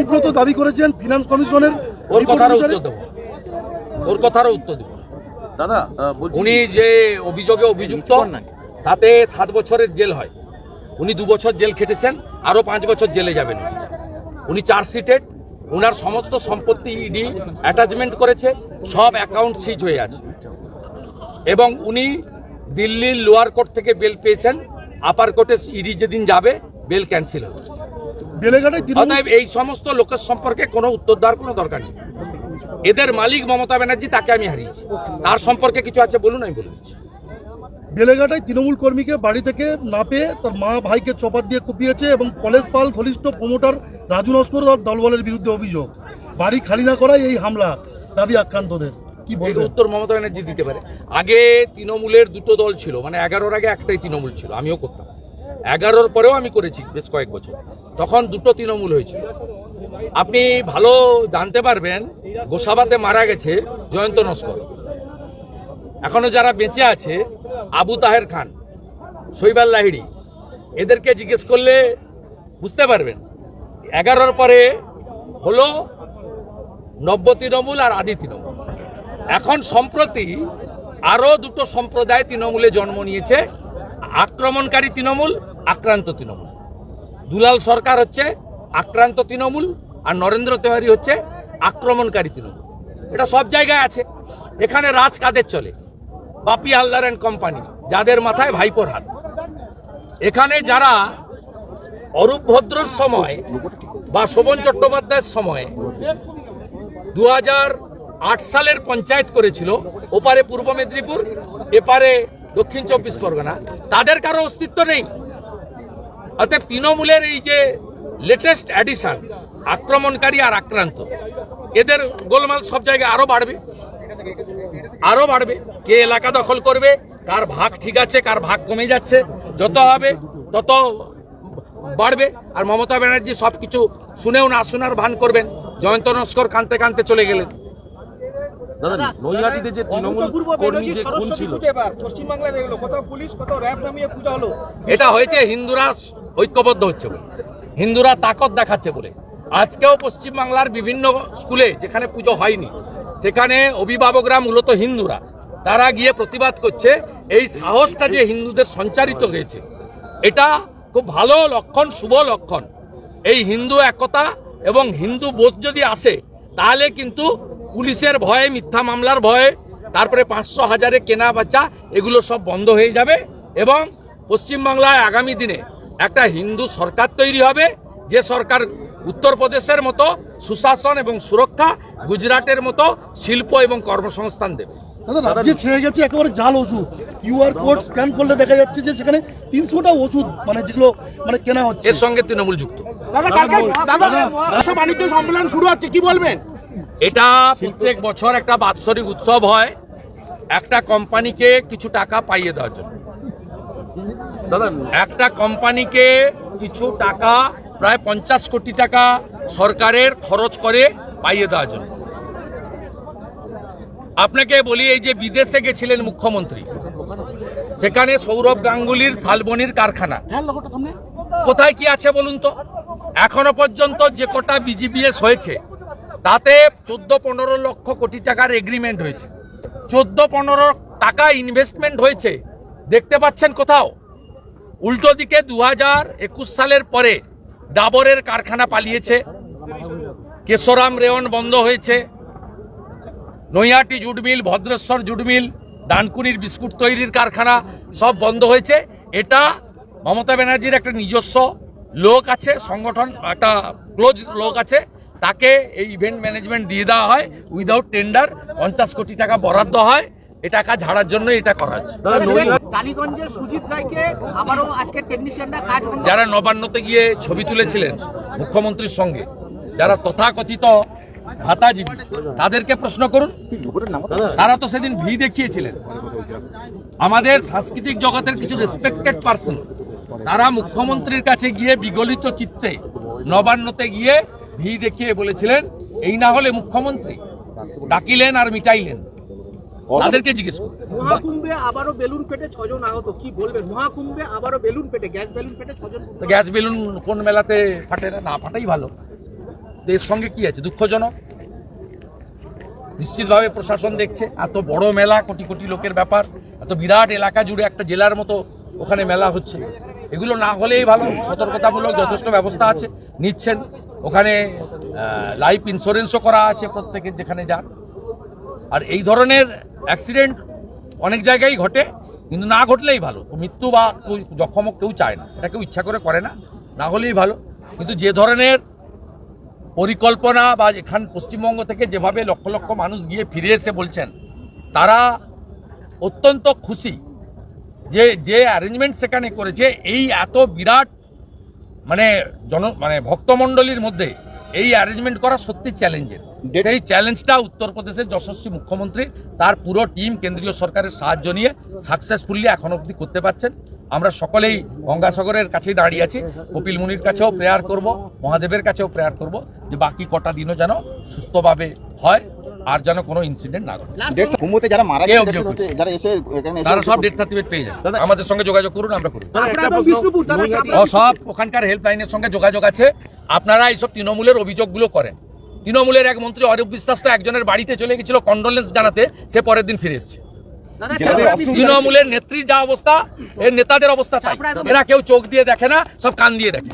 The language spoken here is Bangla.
অনুব্রত দাবি করেছেন ফিনান্স কমিশনের ওর কথারও উত্তর দেবো। ওর কথারও উত্তর দেবো। দাদা উনি যে অভিযোগে অভিযুক্ত তাতে সাত বছরের জেল হয়। উনি দু বছর জেল খেটেছেন আরও পাঁচ বছর জেলে যাবেন। উনি চার্জশিটেড ওনার সমস্ত সম্পত্তি ইডি অ্যাটাচমেন্ট করেছে সব অ্যাকাউন্ট সিজ হয়ে আছে। এবং উনি দিল্লির লোয়ার কোর্ট থেকে বেল পেয়েছেন আপার কোর্টে ইডি যেদিন যাবে বেল ক্যান্সেল হবে। অতএব এই সমস্ত লোকের সম্পর্কে কোনো উত্তর দেওয়ার কোনো দরকার নেই। এদের মালিক মমতা ব্যানার্জি তাকে আমি হারিয়েছি। তার সম্পর্কে কিছু আছে বলুন আমি বলে দিচ্ছি। বেলেঘাটায় তৃণমূল কর্মীকে বাড়ি থেকে না পেয়ে তার মা ভাইকে চপার দিয়ে কুপিয়েছে এবং কলেজ পাল ঘনিষ্ঠ প্রমোটার রাজু নস্কর দলবলের বিরুদ্ধে অভিযোগ। বাড়ি খালি না করাই এই হামলা দাবি আক্রান্তদের। কি এর বলবেন? উত্তর মমতা ব্যানার্জি দিতে পারে। আগে তৃণমূলের দুটো দল ছিল মানে এগারোর আগে একটাই তৃণমূল ছিল আমিও করতাম। এগারোর পরেও আমি করেছি বেশ কয়েক বছর। তখন দুটো তৃণমূল হয়েছিল। আপনি ভালো জানতে পারবেন, গোসাবাতে মারা গেছে জয়ন্ত নস্কর। এখনও যারা বেঁচে আছে, আবু তাহের খান, শৈবাল লাহিড়ি, এদেরকে জিজ্ঞেস করলে বুঝতে পারবেন। এগারোর পরে হলো নব্য তৃণমূল আর আদি তৃণমূল। এখন সম্প্রতি আরও দুটো সম্প্রদায় তৃণমূলে জন্ম নিয়েছে, আক্রমণকারী তৃণমূল, আক্রান্ত তৃণমূল। দুলাল সরকার হচ্ছে আক্রান্ত তৃণমূল আর নরেন্দ্র তেওয়ারি হচ্ছে আক্রমণকারী তৃণমূল। এটা সব জায়গায় আছে। এখানে রাজ কাদের চলে? বাপি হালদার অ্যান্ড কোম্পানি যাদের মাথায় ভাইপোর হাত। এখানে যারা অরূপ ভদ্রর সময় বা শোভন চট্টোপাধ্যায়ের সময় দু সালের পঞ্চায়েত করেছিল, ওপারে পূর্ব মেদিনীপুর, এপারে দক্ষিণ চব্বিশ পরগনা, তাদের কারও অস্তিত্ব নেই। অতএব তৃণমূলের এই যে লেটেস্ট অ্যাডিশন আক্রমণকারী আর আক্রান্ত এদের গোলমাল সব জায়গায় আরও বাড়বে আরও বাড়বে। কে এলাকা দখল করবে কার ভাগ ঠিক আছে কার ভাগ কমে যাচ্ছে যত হবে তত বাড়বে। আর মমতা ব্যানার্জি সবকিছু শুনেও না শোনার ভান করবেন জয়ন্ত নস্কর কানতে কানতে চলে গেলেন। নৈহাটিতে যে তৃণমূল কর্মী যে খুন ছিল। এটা হয়েছে হিন্দুরা ঐক্যবদ্ধ হচ্ছে বলে। হিন্দুরা তাকত দেখাচ্ছে বলে। আজকেও পশ্চিমবাংলার বিভিন্ন স্কুলে যেখানে পুজো হয়নি, সেখানে অভিভাবকরা মূলত হিন্দুরা। তারা গিয়ে প্রতিবাদ করছে, এই সাহসটা যে হিন্দুদের সঞ্চারিত হয়েছে, এটা খুব ভালো লক্ষণ, শুভ লক্ষণ। এই হিন্দু একতা এবং হিন্দু বোধ যদি আসে, তাহলে কিন্তু পুলিশের ভয়ে, মিথ্যা মামলার ভয়ে, তারপরে পাঁচশো হাজারে কেনা বাচ্চা এগুলো সব বন্ধ হয়ে যাবে এবং পশ্চিমবাংলায় আগামী দিনে একটা হিন্দু সরকার তৈরি হবে যে সরকার উত্তরপ্রদেশের মতো সুশাসন এবং সুরক্ষা গুজরাটের মতো শিল্প এবং কর্মসংস্থান দেবে। দাদা রাজ্যে ছেয়ে গেছে একেবারে জাল ওষুধ। কিউআর কোড স্ক্যান করলে দেখা যাচ্ছে যে সেখানে তিনশোটা ওষুধ মানে যেগুলো মানে কেনা হচ্ছে। এর সঙ্গে তৃণমূল যুক্ত। বাণিজ্য সম্মেলন শুরু হচ্ছে কি বলবেন? এটা প্রত্যেক বছর একটা বাৎসরিক উৎসব হয়। একটা কোম্পানিকে কিছু টাকা পাইয়ে দেওয়ার জন্য। একটা কোম্পানিকে কিছু টাকা প্রায় পঞ্চাশ কোটি টাকা সরকারের খরচ করে পাইয়ে দেওয়ার জন্য। আপনাকে বলি এই যে বিদেশে গেছিলেন মুখ্যমন্ত্রী সেখানে সৌরভ গাঙ্গুলির শালবনির কারখানা। কোথায় কি আছে বলুন তো? এখনও পর্যন্ত যে কটা বিজিবিএস হয়েছে তাতে চোদ্দ পনেরো লক্ষ কোটি টাকার এগ্রিমেন্ট হয়েছে। চোদ্দ পনেরো টাকা ইনভেস্টমেন্ট হয়েছে দেখতে পাচ্ছেন কোথাও? উল্টো দিকে দু হাজার একুশ সালের পরে ডাবরের কারখানা পালিয়েছে। কেশোরাম রেওন বন্ধ হয়েছে। Naihati jute mill Bhadreswar jute mill ডানকুনির biscuit তৈরির কারখানা সব বন্ধ হয়েছে। এটা মমতা ব্যানার্জির একটা নিজস্ব লোক আছে, সংগঠন, একটা ক্লোজ লোক আছে। তাকে এই ইভেন্ট ম্যানেজমেন্ট দিয়ে দেওয়া হয়। উইদাউট টেন্ডার পঞ্চাশ কোটি টাকা বরাদ্দ হয়। এ টাকা ঝাড়ার জন্য এটা করা হচ্ছে। দাদা নৈহাটি টালিগঞ্জে সুজিত রায়কে আবারও আজকে টেকনিশিয়ানরা কাজ বন্ধ যারা নবান্নতে গিয়ে ছবি তুলেছিলেন মুখ্যমন্ত্রীর সঙ্গে যারা তথাকথিত ভাতাজীবী তাদেরকে প্রশ্ন করুন। তারা তো সেদিন ভি দেখিয়েছিলেন। আমাদের সাংস্কৃতিক জগতের কিছু রেসপেক্টেড পার্সন তারা মুখ্যমন্ত্রীর কাছে গিয়ে বিগলিত চিত্তে নবান্নতে গিয়ে ভি দেখিয়ে বলেছিলেন এই না হলে মুখ্যমন্ত্রী ডাকিলেন আর মিটাইলেন। তাদেরকে জিজ্ঞেস করুন মহাকুম্ভে আবারও বেলুন পেটে ছজন আহত কি বলবেন? মহাকুম্ভে আবারও বেলুন পেটে গ্যাস বেলুন পেটে ছজন গ্যাস বেলুন কোন মেলাতে ফাটে না? না ফাটাই ভালো। তো এর সঙ্গে কি আছে? দুঃখজনক। নিশ্চিতভাবে প্রশাসন দেখছে এত বড় মেলা কোটি কোটি লোকের ব্যাপার এত বিরাট এলাকা জুড়ে একটা জেলার মতো ওখানে মেলা হচ্ছে। এগুলো না হলেই ভালো সতর্কতামূলক যথেষ্ট ব্যবস্থা আছে নিচ্ছেন। ওখানে লাইফ ইন্স্যুরেন্সও করা আছে প্রত্যেকের যেখানে যান। আর এই ধরনের অ্যাক্সিডেন্ট অনেক জায়গায় ঘটে, কিন্তু না ঘটলেই ভালো। মৃত্যু বা কেউ জখমও কেউ চায় না। এটা কেউ ইচ্ছা করে করে না না হলেই ভালো। কিন্তু যে ধরনের পরিকল্পনা বা এখান পশ্চিমবঙ্গ থেকে যেভাবে লক্ষ লক্ষ মানুষ গিয়ে ফিরে এসে বলছেন, তারা অত্যন্ত খুশি যে যে অ্যারেঞ্জমেন্ট সেখানে করেছে, এই এত বিরাট মানে জন মানে ভক্তমণ্ডলীর মধ্যে এই অ্যারেঞ্জমেন্ট করা সত্যি চ্যালেঞ্জের সেই চ্যালেঞ্জটা উত্তরপ্রদেশের যশস্বী মুখ্যমন্ত্রী তার পুরো টিম কেন্দ্রীয় সরকারের সাহায্য নিয়ে সাকসেসফুলি এখন অবধি করতে পারছেন। আমরা সকলেই গঙ্গাসাগরের কাছেই দাঁড়িয়ে আছি। কপিল মুনির কাছেও প্রেয়ার করব মহাদেবের কাছেও প্রেয়ার করব যে বাকি কটা দিনও যেন সুস্থভাবে হয় আর যেন কোনো ইনসিডেন্ট না ঘটে। ঘুমোতে যারা মারা গেছে অভিযোগ যারা এসে তারা সব ডেট সার্টিফিকেট পেয়ে যান আমাদের সঙ্গে যোগাযোগ করুন আমরা করি। চাপড়া এবং বিষ্ণুপুর দাদা চাপড়া ও সব ওখানকার হেল্পলাইনের সঙ্গে যোগাযোগ আছে। আপনারা এইসব তৃণমূলের অভিযোগগুলো করেন। তৃণমূলের এক মন্ত্রী অরূপ বিশ্বাস তো একজনের বাড়িতে চলে গেছিল কন্ডোলেন্স জানাতে সে পরের দিন ফিরে এসেছে। তৃণমূলের নেত্রীর যা অবস্থা এর নেতাদের অবস্থা তাই। এরা কেউ চোখ দিয়ে দেখে না সব কান দিয়ে দেখে।